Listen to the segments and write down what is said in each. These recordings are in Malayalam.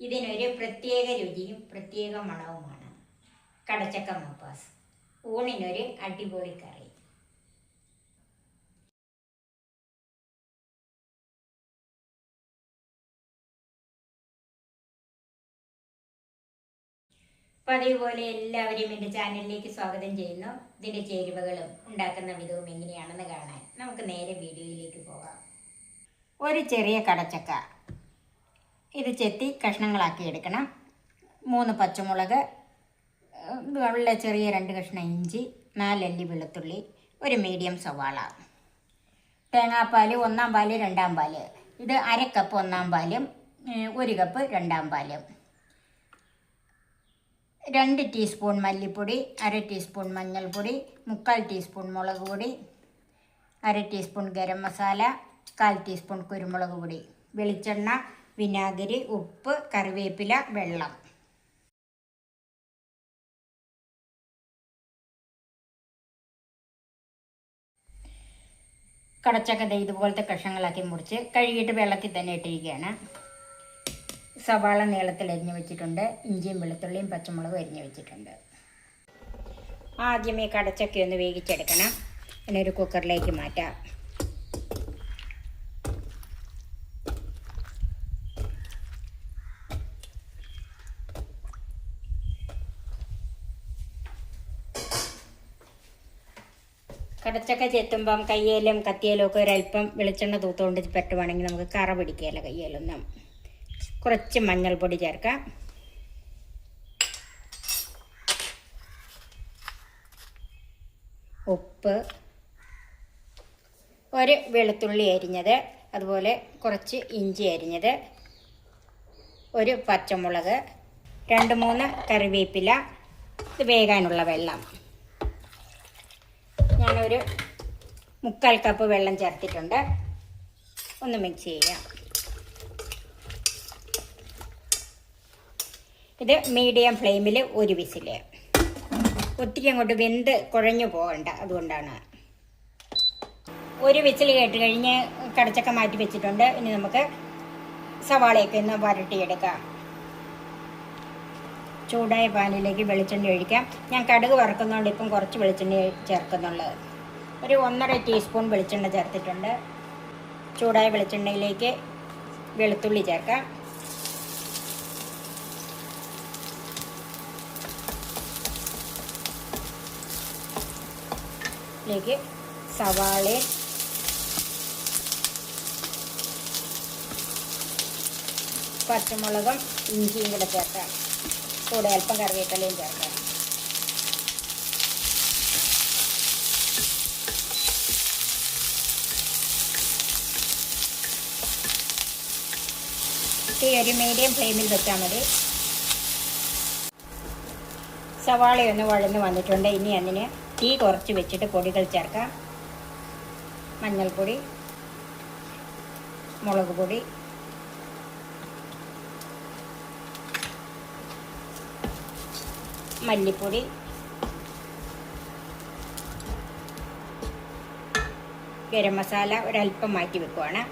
ഇതിനൊരു പ്രത്യേക രുചിയും പ്രത്യേക മണവുമാണ്. കടച്ചക്ക മപ്പാസ്. ഊണിനൊരു അടിപൊളി കറി. പതിവ് പോലെ എല്ലാവരെയും എന്റെ ചാനലിലേക്ക് സ്വാഗതം ചെയ്യുന്നു. ഇതിന്റെ ചേരുവകളും ഉണ്ടാക്കുന്ന വിധവും എങ്ങനെയാണെന്ന് കാണാൻ നമുക്ക് നേരെ വീഡിയോയിലേക്ക് പോകാം. ഒരു ചെറിയ കടച്ചക്ക. ഇത് ചെത്തി കഷ്ണങ്ങളാക്കി എടുക്കണം. മൂന്ന് പച്ചമുളക് ഉള്ള ചെറിയ രണ്ട് കഷ്ണം ഇഞ്ചി നാലല്ലി വെളുത്തുള്ളി ഒരു മീഡിയം സവാള. തേങ്ങാപ്പാൽ ഒന്നാം പാൽ രണ്ടാം പാൽ. ഇത് അര കപ്പ് ഒന്നാം പാലും ഒരു കപ്പ് രണ്ടാം പാലും. രണ്ട് ടീസ്പൂൺ മല്ലിപ്പൊടി അര ടീസ്പൂൺ മഞ്ഞൾപ്പൊടി മുക്കാൽ ടീസ്പൂൺ മുളക് പൊടി അര ടീസ്പൂൺ ഗരം മസാല കാൽ ടീസ്പൂൺ കുരുമുളക് പൊടി. വെളിച്ചെണ്ണ വിനാഗിരി ഉപ്പ് കറിവേപ്പില വെള്ളം. കടച്ചൊക്കെ ഇതുപോലത്തെ കഷ്ണങ്ങളാക്കി മുറിച്ച് കഴുകിയിട്ട് വെള്ളത്തിൽ തന്നെ ഇട്ടിരിക്കുകയാണ്. സവാള നീളത്തിൽ അരിഞ്ഞു വെച്ചിട്ടുണ്ട്. ഇഞ്ചിയും വെളുത്തുള്ളിയും പച്ചമുളകും അരിഞ്ഞു വെച്ചിട്ടുണ്ട്. ആദ്യമേ കടച്ചൊക്കെ ഒന്ന് വേവിച്ചെടുക്കണം. പിന്നെ ഒരു കുക്കറിലേക്ക് മാറ്റാം. കടച്ചക്ക ചെത്തുമ്പം കയ്യേലും കത്തിയേലും ഒക്കെ ഒരല്പം വെളിച്ചെണ്ണ തൂത്തുകൊണ്ട് പറ്റുവാണെങ്കിൽ നമുക്ക് കറ പിടിക്കുകയില്ല കയ്യേലൊന്നും. കുറച്ച് മഞ്ഞൾപ്പൊടി ചേർക്കാം. ഉപ്പ്. ഒരു വെളുത്തുള്ളി അരിഞ്ഞത്. അതുപോലെ കുറച്ച് ഇഞ്ചി അരിഞ്ഞത്. ഒരു പച്ചമുളക്. രണ്ട് മൂന്ന് കറിവേപ്പില. ഇത് വേകാനുള്ള വെള്ളം. ഞാനൊരു മുക്കാൽ കപ്പ് വെള്ളം ചേർത്തിട്ടുണ്ട്. ഒന്ന് മിക്സ് ചെയ്യാം. ഇത് മീഡിയം ഫ്ലെയിമിൽ ഒരു വിസിൽ ഒത്തിരി അങ്ങോട്ട് വെന്ത് കുഴഞ്ഞു പോകണ്ട അതുകൊണ്ടാണ്. ഒരു വിസിൽ കേട്ട് കഴിഞ്ഞ് കടച്ചൊക്കെ മാറ്റി വെച്ചിട്ടുണ്ട്. ഇനി നമുക്ക് സവാളയൊക്കെ ഒന്ന് വരട്ടിയെടുക്കാം. ചൂടായ പാനിലേക്ക് വെളിച്ചെണ്ണ ഒഴിക്കാം. ഞാൻ കടുക് വറുക്കുന്നതുകൊണ്ട് ഇപ്പം കുറച്ച് വെളിച്ചെണ്ണ ചേർക്കുന്നുള്ളത്. ഒരു ഒന്നര ടീസ്പൂൺ വെളിച്ചെണ്ണ ചേർത്തിട്ടുണ്ട്. ചൂടായ വെളിച്ചെണ്ണയിലേക്ക് വെളുത്തുള്ളി ചേർക്കാം. ലേക്ക് സവാളയും പച്ചമുളകും ഇഞ്ചിയും കൂടെ ചേർക്കാം. കൂടെ അല്പം കറിവേപ്പിലയും ചേർക്കാം. ഒരു മീഡിയം ഫ്ലെയിമിൽ വെച്ചാൽ മതി. സവാളയൊന്ന് വഴന്ന് വന്നിട്ടുണ്ട്. ഇനി അതിന് തീ കുറച്ച് വെച്ചിട്ട് പൊടികൾ ചേർക്കാം. മഞ്ഞൾപ്പൊടി മുളക് പൊടി മല്ലിപ്പൊടി. ഗരം മസാല ഒരല്പം മാറ്റി വെക്കുവാണ്.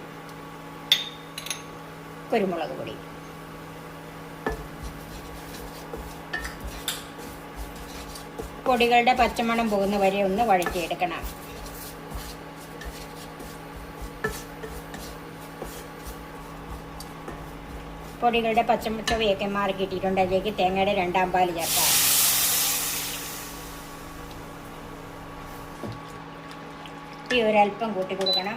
കുരുമുളക് പൊടി. പൊടികളുടെ പച്ചമണം പോകുന്ന വരെ ഒന്ന് വഴറ്റിയെടുക്കണം. പൊടികളുടെ പച്ചമുട്ടവയൊക്കെ മാറി കിട്ടിയിട്ടുണ്ട്. അതിലേക്ക് തേങ്ങയുടെ രണ്ടാം പാൽ ചേർക്കാം. ഈ ഒരല്പം കൂട്ടി കൊടുക്കണം.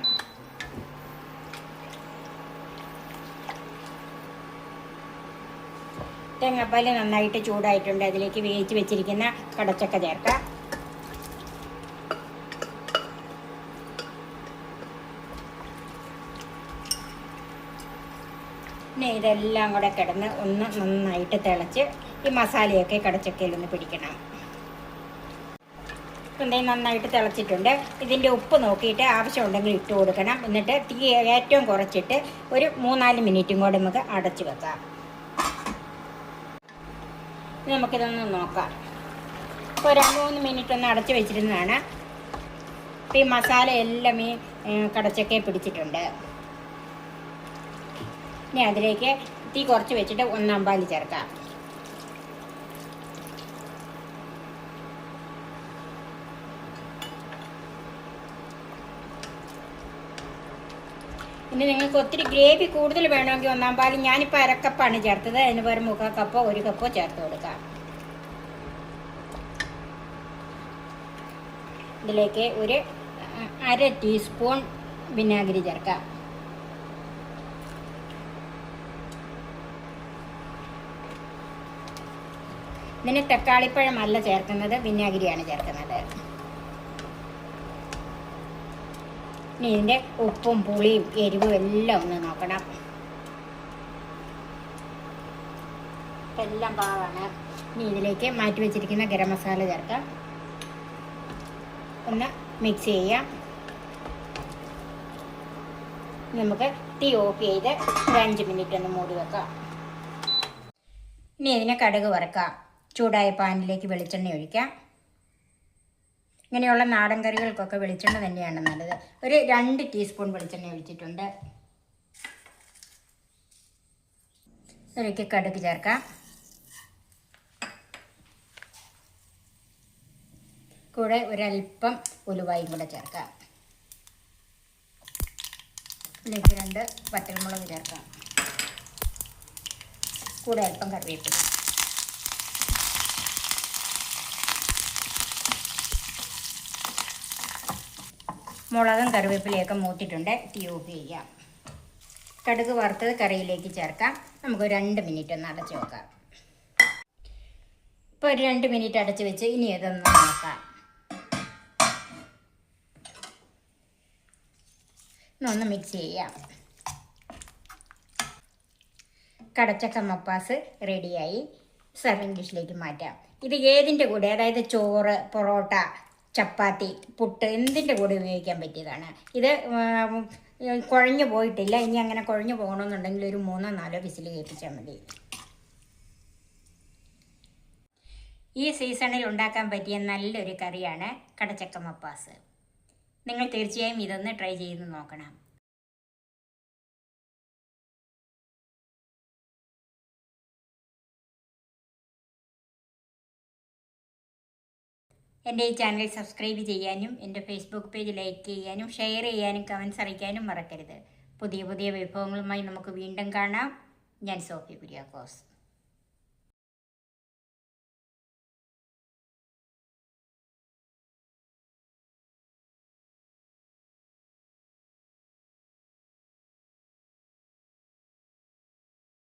തേങ്ങാപ്പാൽ നന്നായിട്ട് ചൂടായിട്ടുണ്ട്. അതിലേക്ക് വേവിച്ച് വെച്ചിരിക്കുന്ന കടച്ചക്ക ചേർക്കാം. പിന്നെ ഇതെല്ലാം കൂടെ കിടന്ന് ഒന്ന് നന്നായിട്ട് തിളച്ച് ഈ മസാലയൊക്കെ കടച്ചക്കയിലൊന്ന് പിടിക്കണം. ദേ നന്നായിട്ട് തിളച്ചിട്ടുണ്ട്. ഇതിന്റെ ഉപ്പ് നോക്കിയിട്ട് ആവശ്യമുണ്ടെങ്കിൽ ഇട്ട് കൊടുക്കണം. എന്നിട്ട് തീ ഏറ്റവും കുറച്ചിട്ട് ഒരു മൂന്നാൽ മിനിറ്റും കൂടെ നമുക്ക് അടച്ചു വെക്കാം. നമുക്കിതൊന്ന് നോക്കാം. ഇപ്പോൾ ഒരു മൂന്ന് മിനിറ്റ് ഒന്ന് അടച്ചു വെച്ചിരുന്നതാണ്. ഇപ്പം ഈ മസാല എല്ലാം ഈ കടച്ചൊക്കെ പിടിച്ചിട്ടുണ്ട്. ഇനി അതിലേക്ക് തീ കുറച്ച് വെച്ചിട്ട് ഒന്നാം പാൽ ചേർക്കാം. ഇനി നിങ്ങൾക്ക് ഒത്തിരി ഗ്രേവി കൂടുതൽ വേണമെങ്കിൽ ഒന്നാം പാലും ഞാനിപ്പോൾ അരക്കപ്പാണ് ചേർത്തത്. അതിന് പകരം മുക്കാൽ കപ്പോ ഒരു കപ്പോ ചേർത്ത് കൊടുക്കാം. ഇതിലേക്ക് ഒരു അര ടീസ്പൂൺ വിനാഗിരി ചേർക്കാം. ഇതിന് തക്കാളിപ്പഴമല്ല ചേർക്കുന്നത് വിനാഗിരിയാണ് ചേർക്കുന്നത്. ഇനി ഇതിന്റെ ഉപ്പും പുളിയും എരിവും എല്ലാം ഒന്ന് നോക്കണം. എല്ലാം പാവാണ്. ഇനി ഇതിലേക്ക് മാറ്റി വെച്ചിരിക്കുന്ന ഗരം മസാല ചേർക്കാം. ഒന്ന് മിക്സ് ചെയ്യാം. നമുക്ക് തീ ഓഫ് ചെയ്ത് ഒരു അഞ്ച് മിനിറ്റ് ഒന്ന് മൂടി വെക്കാം. ഇനി ഇതിനെ കടുക് വറുക്കാം. ചൂടായ പാനിലേക്ക് വെളിച്ചെണ്ണ ഒഴിക്കാം. ഇങ്ങനെയുള്ള നാടൻ കറികൾക്കൊക്കെ വെളിച്ചെണ്ണ തന്നെയാണ് നല്ലത്. ഒരു രണ്ട് ടീസ്പൂൺ വെളിച്ചെണ്ണ ഒഴിച്ചിട്ടുണ്ട്. ഇതിലേക്ക് കടുക് ചേർക്കാം. കൂടെ ഒരല്പം ഉലുവായും കൂടെ ചേർക്കാം. ഇതിലേക്ക് രണ്ട് പച്ചമുളക് ചേർക്കാം. കൂടെ അല്പം കറിവേപ്പില. മുളകും കറിവേപ്പിലയൊക്കെ മൂത്തിട്ടുണ്ട് തീ ഓഫ് ചെയ്യാം. കടുക് വറുത്തത് കറിയിലേക്ക് ചേർക്കാം. നമുക്ക് രണ്ട് മിനിറ്റ് ഒന്ന് അടച്ച് വെക്കാം. ഇപ്പോൾ ഒരു രണ്ട് മിനിറ്റ് അടച്ച് വെച്ച് ഇനി ഇതൊന്ന് നോക്കാം. ഒന്ന് മിക്സ് ചെയ്യാം. കടച്ചക്ക മപ്പാസ് റെഡിയായി സെർവിംഗ് ഡിഷിലേക്ക് മാറ്റാം. ഇത് ഏതിന്റെ കൂടെ? അതായത് ചോറ് പൊറോട്ട ചപ്പാത്തി പുട്ട് എന്തിന്റെ കൂടെ ഉപയോഗിക്കാൻ പറ്റിയതാണ്? ഇത് കുഴഞ്ഞു പോയിട്ടില്ല. ഇനി അങ്ങനെ കുഴഞ്ഞു പോകണമെന്നുണ്ടെങ്കിൽ ഒരു മൂന്നോ നാലോ വിസിൽ കേൾപ്പിച്ചാൽ മതി. ഈ സീസണിൽ ഉണ്ടാക്കാൻ പറ്റിയ നല്ലൊരു കറിയാണ് കടച്ചക്ക മപ്പാസ്. നിങ്ങൾ തീർച്ചയായും ഇതൊന്ന് ട്രൈ ചെയ്ത് നോക്കണം. എന്റെ ഈ ചാനൽ സബ്സ്ക്രൈബ് ചെയ്യാനും എന്റെ ഫേസ്ബുക്ക് പേജ് ലൈക്ക് ചെയ്യാനും ഷെയർ ചെയ്യാനും കമൻസ് അറിയിക്കാനും മറക്കരുത്. പുതിയ പുതിയ വിഭവങ്ങളുമായി നമുക്ക് വീണ്ടും കാണാം. ഞാൻ സോഫി കുര്യാക്കോസ്.